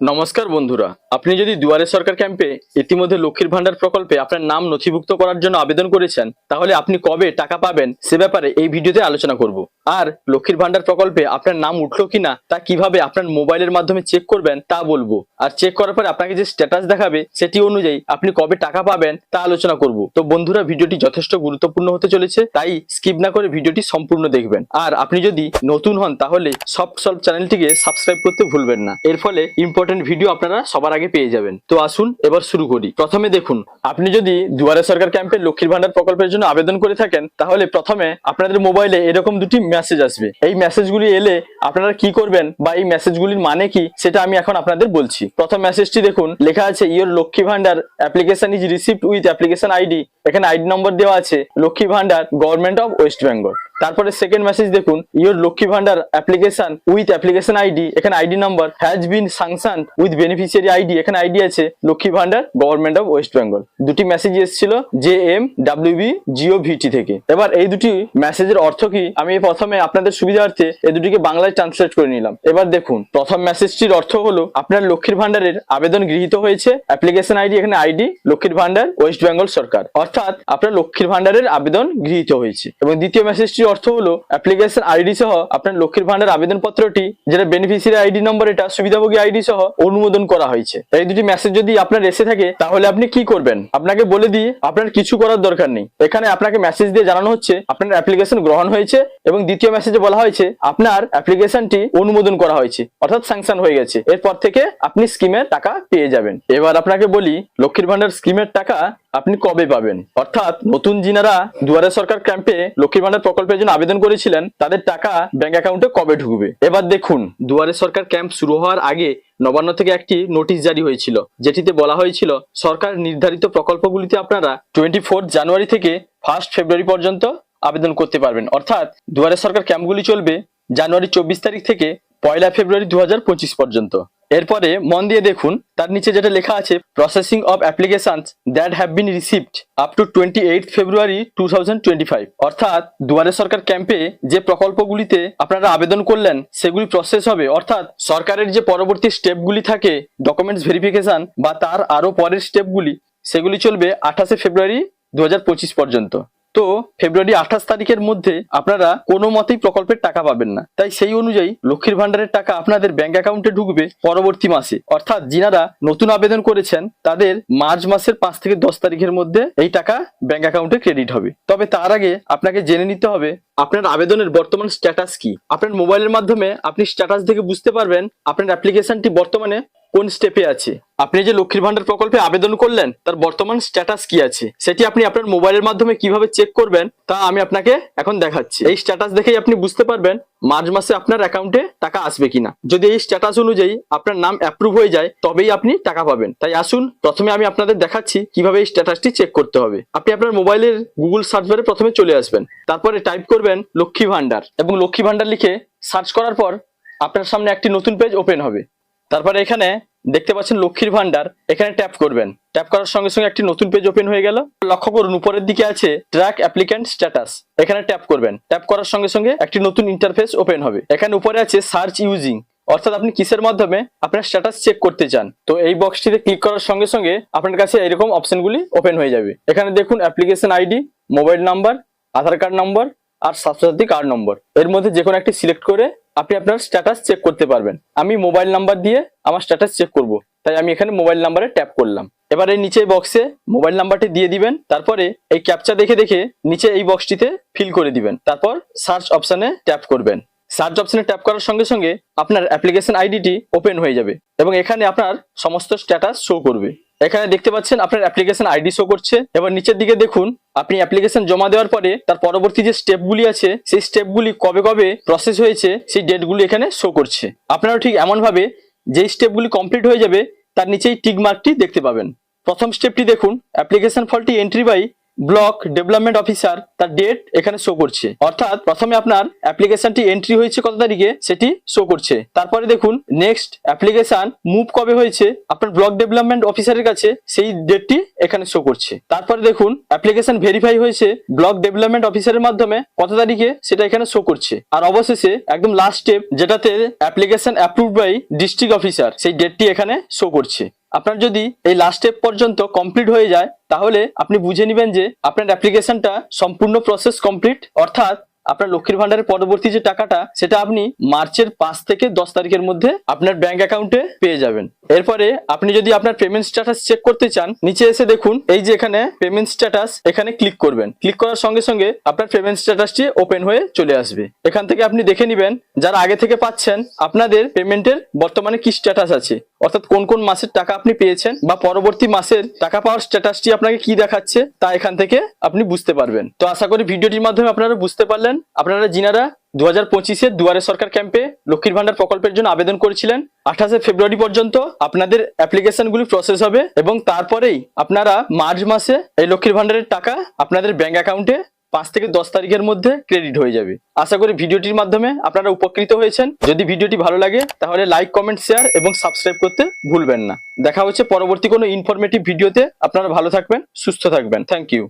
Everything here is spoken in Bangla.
নমস্কার বন্ধুরা, আপনি যদি দুয়ারে সরকার ক্যাম্পে ইতিমধ্যে লক্ষ্মীর ভান্ডার প্রকল্পে আপনার নাম নথিভুক্ত করার জন্য আবেদন করেছেন, তাহলে আপনি কবে টাকা পাবেন সে ব্যাপারে এই ভিডিওতে আলোচনা করব। আর লক্ষ্মীর ভান্ডার প্রকল্পে আপনার নাম উঠল কিনা, তা কীভাবে আপনার মোবাইলের মাধ্যমে চেক করবেন তা বলব। আর চেক করার পরে আপনাকে যে স্ট্যাটাস দেখাবে, সেটি অনুযায়ী আপনি কবে টাকা পাবেন তা আলোচনা করব। তো বন্ধুরা, ভিডিওটি যথেষ্ট গুরুত্বপূর্ণ হতে চলেছে, তাই স্কিপ না করে ভিডিওটি সম্পূর্ণ দেখবেন। আর আপনি যদি নতুন হন, তাহলে সফট সলভ চ্যানেলটিকে সাবস্ক্রাইব করতে ভুলবেন না। এর ফলে ইম্পর্টেন্ট ভিডিও আপনারা সবার আগে পেয়ে যাবেন। তো আসুন, এবার শুরু করি। প্রথমে দেখুন, আপনি যদি দুয়ারে সরকার ক্যাম্পে লক্ষ্মীর ভান্ডার প্রকল্পের জন্য আবেদন করে থাকেন, তাহলে প্রথমে আপনাদের মোবাইলে এরকম দুটি মেসেজ আসবে। এই মেসেজগুলি এলে আপনারা কি করবেন বা এই মেসেজগুলির মানে কি, সেটা আমি এখন আপনাদের বলছি। প্রথম মেসেজটি দেখুন, লেখা আছে your Lakshmi Bhandar application is received with application ID এখানে আইডি নম্বর দেওয়া আছে Lakshmi Bhandar government of West Bengal তারপরে সেকেন্ড মেসেজ দেখুন your Lakshmi Bhandar application with application ID এখানে ID number has been sanctioned with beneficiary ID এখানে আইডি আছে Lakshmi Bhandar government of West Bengal দুটি মেসেজ এসেছিল J M W B G O V T থেকে। এবার এই দুটি মেসেজের অর্থ কি? আমি প্রথমে আপনাদের সুবিধার্থে এই দুটিকে বাংলায় ট্রান্সলেট করে নিলাম। এবার দেখুন, প্রথম মেসেজটির অর্থ হলো, আপনার লক্ষ্মীর ভান্ডারের আবেদন গৃহীত হয়েছে অ্যাপ্লিকেশন আইডি এখানে আইডি লক্ষ্মীর ভান্ডার ওয়েস্ট বেঙ্গল সরকার। অর্থাৎ, আপনার লক্ষ্মীর ভান্ডারের আবেদন গৃহীত হয়েছে। এবং দ্বিতীয় মেসেজটির অর্থ হলো অ্যাপ্লিকেশন আইডি সহ আপনার লক্ষ্মীর ভান্ডার আবেদন পত্রটি যেটা বেনিফিসিয়ারি আইডি নম্বর এটা সুবিধাভোগী আইডি সহ অনুমোদন করা হয়েছে। এই দুটি মেসেজ যদি আপনার এসে থাকে, তাহলে আপনি কি করবেন? আপনাকে বলে দিই, আপনার কিছু করার দরকার নেই। এখানে আপনাকে মেসেজ দিয়ে জানানো হচ্ছে, আপনার অ্যাপ্লিকেশন গ্রহণ হয়েছে এবং দ্বিতীয় মেসেজে বলা হয়েছে, আপনার অ্যাপ্লিকেশনটি অনুমোদন করা হয়েছে, অর্থাৎ স্যাংশন হয়ে গেছে। এরপর থেকে আপনি স্কিমের টাকা পেয়ে যাবেন। এবার আপনাকে বলি, লক্ষ্মীর ভান্ডার স্কিমের টাকা আপনি কবে পাবেন? অর্থাৎ নতুন জিনারা দুয়ারে সরকার ক্যাম্পে লক্ষ্মী ভান্ডার প্রকল্পের জন্য আবেদন করেছিলেন, তাদের টাকা ব্যাংক অ্যাকাউন্টে কবে ঢুকবে? এবার দেখুন, দুয়ারে সরকার ক্যাম্প শুরু হওয়ার আগে নবান্ন থেকে একটি নোটিশ জারি হয়েছিল, যেটিতে বলা হয়েছিল, সরকার নির্ধারিত প্রকল্পগুলিতে আপনারা টোয়েন্টি জানুয়ারি থেকে ফার্স্ট ফেব্রুয়ারি পর্যন্ত আবেদন করতে পারবেন। অর্থাৎ দুয়ারে সরকার ক্যাম্পগুলি চলবে জানুয়ারি চব্বিশ তারিখ থেকে পয়লা ফেব্রুয়ারি দু হাজার পঁচিশ পর্যন্ত। এরপরে মন দিয়ে দেখুন, তার নিচে যেটা লেখা আছে processing of applications that have been received up to twenty eight February two অর্থাৎ দুয়ারে সরকার ক্যাম্পে যে প্রকল্পগুলিতে আপনারা আবেদন করলেন, সেগুলি প্রসেস হবে। অর্থাৎ সরকারের যে পরবর্তী স্টেপগুলি থাকে ডকুমেন্টস ভেরিফিকেশন বা তার আরও পরের স্টেপগুলি সেগুলি চলবে আঠাশে ফেব্রুয়ারি দু হাজার পঁচিশ পর্যন্ত। তো ফেব্রুয়ারি আঠাশ তারিখের মধ্যে আপনারা কোনো মতেই প্রকল্পের টাকা পাবেন না। তাই সেই অনুযায়ী লক্ষ্মীর ভান্ডারের টাকা আপনাদের ব্যাংক অ্যাকাউন্টে ঢুকবে পরবর্তী মাসে। অর্থাৎ যিনারা নতুন আবেদন করেছেন, তাদের মার্চ মাসের পাঁচ থেকে দশ তারিখের মধ্যে এই টাকা ব্যাংক অ্যাকাউন্টে ক্রেডিট হবে। তবে তার আগে আপনাকে জেনে নিতে হবে আপনার আবেদনের বর্তমান স্ট্যাটাস কি? আপনার মোবাইলের মাধ্যমে আপনি স্ট্যাটাস দেখে বুঝতে পারবেন আপনার অ্যাপ্লিকেশনটি বর্তমানে কোন স্টেপে আছে। আপনি যে লক্ষ্মীর ভান্ডার প্রকল্পে আবেদন করলেন, তার বর্তমান স্ট্যাটাস কি আছে? সেটি আপনি আপনার মোবাইলের মাধ্যমে কীভাবে চেক করবেন, তা আমি আপনাকে এখন দেখাচ্ছি। এই স্ট্যাটাস দেখেই আপনি বুঝতে পারবেন মার্চ মাসে আপনার অ্যাকাউন্টে টাকা আসবে কিনা? যদি এই স্ট্যাটাস অনুযায়ী আপনার নাম অ্যাপ্রুভ হয়ে যায়, তবেই আপনি টাকা পাবেন। তাই আসুন, প্রথমে আমি আপনাদের দেখাচ্ছি কীভাবে এই স্ট্যাটাসটি চেক করতে হবে। আপনি আপনার মোবাইলের গুগল সার্চ বারে প্রথমে চলে আসবেন। তারপরে টাইপ করবেন লক্ষ্মী ভান্ডার এবং লক্ষ্মী ভান্ডার লিখে সার্চ করার পর আপনার সামনে একটি নতুন পেজ ওপেন হবে। তারপরে এখানে দেখতে পাচ্ছেন লক্ষ্মীর ভান্ডার, এখানে ট্যাপ করবেন। ট্যাপ করার সঙ্গে সঙ্গে একটি নতুন পেজ ওপেন হয়ে গেল। লক্ষ্য করুন, উপরের দিকে আছে ট্র্যাক অ্যাপ্লিক্যান্ট স্ট্যাটাস এখানে ট্যাপ করবেন। ট্যাপ করার সঙ্গে সঙ্গে একটি নতুন ইন্টারফেস ওপেন হবে। এখানে উপরে আছে সার্চ ইউজিং অর্থাৎ আপনি কিসের মাধ্যমে আপনার স্ট্যাটাস চেক করতে চান। তো এই বক্সটিতে ক্লিক করার সঙ্গে সঙ্গে আপনার কাছে এরকম অপশনগুলি ওপেন হয়ে যাবে। এখানে দেখুন application ID mobile number Aadhaar card number আর স্বাস্থ্যসাথী কার্ড নম্বর এর মধ্যে যে কোনো একটি সিলেক্ট করে আপনি আপনার স্ট্যাটাস চেক করতে পারবেন। আমি মোবাইল নাম্বার দিয়ে আমার স্ট্যাটাস চেক করব। তাই আমি এখানে মোবাইল নাম্বারে ট্যাপ করলাম। এবার এই নিচে বক্সে মোবাইল নাম্বারটি দিয়ে দিবেন। তারপরে এই ক্যাপচা দেখে দেখে নিচে এই বক্সটিতে ফিল করে দিবেন। তারপর সার্চ অপশানে ট্যাপ করবেন। সার্চ অপশনে ট্যাপ করার সঙ্গে সঙ্গে আপনার অ্যাপ্লিকেশন আইডিটি ওপেন হয়ে যাবে এবং এখানে আপনার সমস্ত স্ট্যাটাস শো করবে। এখানে দেখতে পাচ্ছেন আপনার অ্যাপ্লিকেশন আইডি শো করছে। এবার নিচের দিকে দেখুন, আপনি অ্যাপ্লিকেশন জমা দেওয়ার পরে তার পরবর্তী যে স্টেপগুলি আছে, সেই স্টেপগুলি কবে কবে প্রসেস হয়েছে, সেই ডেটগুলি এখানে শো করছে। আপনারা ঠিক এমনভাবে যেই স্টেপগুলি কমপ্লিট হয়ে যাবে, তার নিচেই টিক মার্কটি দেখতে পাবেন। প্রথম স্টেপটি দেখুন অ্যাপ্লিকেশন ফলটি entry by block development officer তার ডেট এখানে শো করছে। অর্থাৎ প্রথমে আপনার অ্যাপ্লিকেশনটি এন্ট্রি হয়েছে কত তারিখে? সেটি শো করছে। তারপরে দেখুন নেক্সট অ্যাপ্লিকেশন মুভ কবে হয়েছে? আপনার ব্লক ডেভেলপমেন্ট অফিসারের কাছে সেই ডেটটি এখানে শো করছে। তারপরে দেখুন অ্যাপ্লিকেশন ভেরিফাই হয়েছে ব্লক ডেভেলপমেন্ট অফিসারের মাধ্যমে কত তারিখে? সেটা এখানে শো করছে। আর অবশেষে একদম লাস্ট স্টেপ যেটাতে application approve by district officer সেই ডেটটি এখানে শো করছে। আপনার যদি এই লাস্ট স্টেপ পর্যন্ত কমপ্লিট হয়ে যায়, তাহলে আপনি বুঝে নেবেন যে আপনার অ্যাপ্লিকেশনটা সম্পূর্ণ প্রসেস কমপ্লিট অর্থাৎ আপনার লক্ষ্মীর ভান্ডারের পরবর্তী যে টাকাটা, সেটা আপনি মার্চের পাঁচ থেকে দশ তারিখের মধ্যে আপনার ব্যাংক অ্যাকাউন্টে পেয়ে যাবেন। এরপরে আপনি যদি আপনার পেমেন্ট স্ট্যাটাস চেক করতে চান, নিচে এসে দেখুন, এই যে এখানে পেমেন্ট স্ট্যাটাস এখানে ক্লিক করবেন। ক্লিক করার সঙ্গে সঙ্গে আপনার পেমেন্ট স্ট্যাটাসটি ওপেন হয়ে চলে আসবে। এখান থেকে আপনি দেখে নেবেন, যারা আগে থেকে পাচ্ছেন, আপনাদের পেমেন্টের বর্তমানে কি স্ট্যাটাস আছে। অর্থাৎ কোন কোন মাসের টাকা আপনি পেয়েছেন বা পরবর্তী মাসের টাকা পাওয়ার স্ট্যাটাসটি আপনাকে কি দেখাচ্ছে তা এখান থেকে আপনি বুঝতে পারবেন। তো আশা করি ভিডিওটির মাধ্যমে আপনারা বুঝতে পারলেন। আপনারা জিনারা দু হাজার পঁচিশের দুয়ারে সরকার ক্যাম্পে লক্ষ্মীর ভান্ডার প্রকল্পের জন্য আবেদন করেছিলেন, আঠাশে ফেব্রুয়ারি পর্যন্ত আপনাদের অ্যাপ্লিকেশনগুলি প্রসেস হবে এবং তারপরেই আপনারা মার্চ মাসে এই লক্ষ্মীর ভান্ডারের টাকা আপনাদের ব্যাংক অ্যাকাউন্টে পাঁচ থেকে দশ তারিখের মধ্যে ক্রেডিট হয়ে যাবে। আশা করি ভিডিওটির মাধ্যমে আপনারা উপকৃত হয়েছেন। যদি ভিডিওটি ভালো লাগে, তাহলে লাইক কমেন্ট শেয়ার এবং সাবস্ক্রাইব করতে ভুলবেন না। দেখা হচ্ছে পরবর্তী কোনো ইনফরমেটিভ ভিডিওতে আপনারা ভালো থাকবেন, সুস্থ থাকবেন। Thank you